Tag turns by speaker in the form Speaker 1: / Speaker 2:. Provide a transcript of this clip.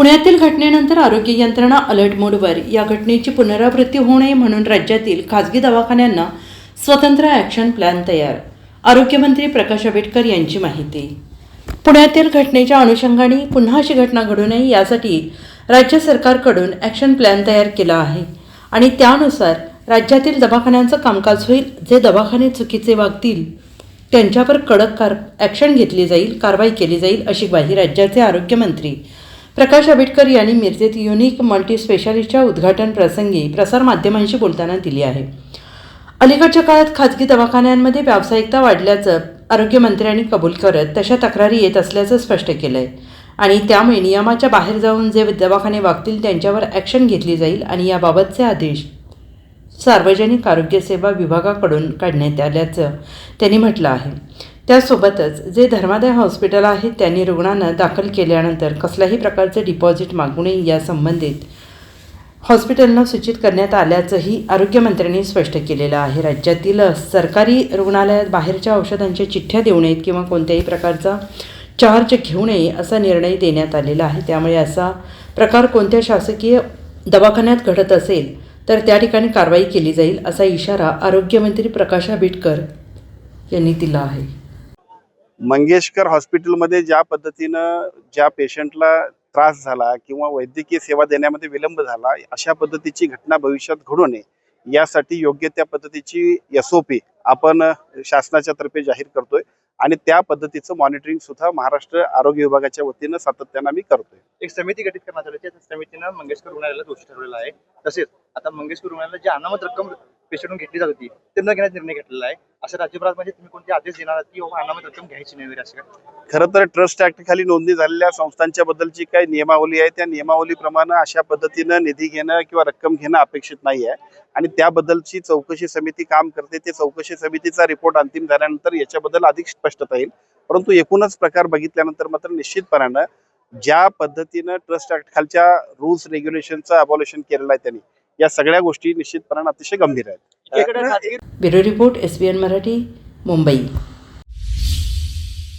Speaker 1: पुण्यातील घटनेनंतर आरोग्य यंत्रणा अलर्ट मोडवर. या घटनेची पुनरावृत्ती होऊ नये म्हणून राज्यातील खासगी दवाखान्यांना स्वतंत्र ॲक्शन प्लॅन तयार. आरोग्यमंत्री प्रकाश आंबेडकर यांची माहिती. पुण्यातील घटनेच्या अनुषंगाने पुन्हा अशी घटना घडू नये यासाठी राज्य सरकारकडून ॲक्शन प्लॅन तयार केला आहे. आणि त्यानुसार राज्यातील दवाखान्यांचं कामकाज होईल. जे दवाखाने चुकीचे वागतील त्यांच्यावर कडक कार ॲक्शन घेतली जाईल कारवाई केली जाईल अशी ग्वाही राज्याचे आरोग्यमंत्री प्रकाश आंबेडकर यांनी मिरजेत युनिक मल्टी स्पेशालिस्टच्या उद्घाटन प्रसंगी प्रसारमाध्यमांशी बोलताना दिली आहे. अलीकडच्या काळात खाजगी दवाखान्यांमध्ये व्यावसायिकता वाढल्याचं आरोग्यमंत्र्यांनी कबूल करत तशा तक्रारी येत असल्याचं स्पष्ट केलं आहे आणि त्यामुळे नियमाच्या बाहेर जाऊन जे दवाखाने वागतील त्यांच्यावर ॲक्शन घेतली जाईल आणि याबाबतचे आदेश सार्वजनिक आरोग्य सेवा विभागाकडून काढण्यात आल्याचं त्यांनी म्हटलं आहे. त्यासोबतच जे धर्मादाय हॉस्पिटल आहेत त्यांनी रुग्णांना दाखल केल्यानंतर कसल्याही प्रकारचे डिपॉझिट मागू नये या संबंधित हॉस्पिटलनं सूचित करण्यात आल्याचंही आरोग्यमंत्र्यांनी स्पष्ट केलेलं आहे. राज्यातील सरकारी रुग्णालयात बाहेरच्या औषधांच्या चिठ्ठ्या देऊ नयेत किंवा कोणत्याही प्रकारचा चार्ज घेऊ नये असा निर्णय देण्यात आलेला आहे. त्यामुळे असा प्रकार कोणत्या शासकीय दवाखान्यात घडत असेल तर त्या ठिकाणी कारवाई केली जाईल असा इशारा आरोग्यमंत्री प्रकाश आंबेडकर यांनी दिला आहे.
Speaker 2: मंगेशकर हॉस्पिटलमध्ये ज्या पद्धतीनं ज्या पेशंटला त्रास झाला किंवा वैद्यकीय सेवा देण्यामध्ये विलंब झाला अशा पद्धतीची घटना भविष्यात घडू नये यासाठी योग्य त्या पद्धतीची एस ओ पी आपण शासनाच्या तर्फे जाहीर करतोय आणि त्या पद्धतीचं मॉनिटरिंग सुद्धा महाराष्ट्र आरोग्य विभागाच्या वतीनं सातत्यानं आम्ही करतोय.
Speaker 3: एक समिती गठीत करण्यात आली त्या समितीनं मंगेशकर रुग्णालयाला दोषी ठरवलेला आहे. तसेच आता मंगेशकर रुग्णालयाला जी अनामत रक्कम पेशंटून घेतली जात होती. ते न घेण्याचा निर्णय घेतलेला आहे. असं राज्यभरात म्हणजे तुम्ही कोणते आदेश देणार आहात? की बाबा अनामत रक्कम घ्यायची नाही वगैरे असं काय?
Speaker 2: खरं तर ट्रस्ट ऍक्ट खाली नोंदणी झालेल्या संस्थांच्या बद्दलची काही नियमावली आहे त्या नियमावलीप्रमाणे अशा पद्धतीनं निधी घेणं किंवा रक्कम घेणं अपेक्षित नाही आहे. आणि त्याबद्दलची चौकशी समिती काम करते. ते चौकशी समितीचा रिपोर्ट अंतिम झाल्यानंतर याच्याबद्दल अधिक स्पष्टता येईल. परंतु एकूणच प्रकार बघितल्यानंतर मात्र निश्चितपणानं ज्या पद्धतीनं ट्रस्ट ऍक्ट खालच्या रूल्स रेग्युलेशनचं अबॉल्युशन केलेलं आहे त्यांनी या सगळ्या गोष्टी निश्चितपणानं अतिशय गंभीर आहेत.
Speaker 1: Bureau report S B N Marathi Mumbai.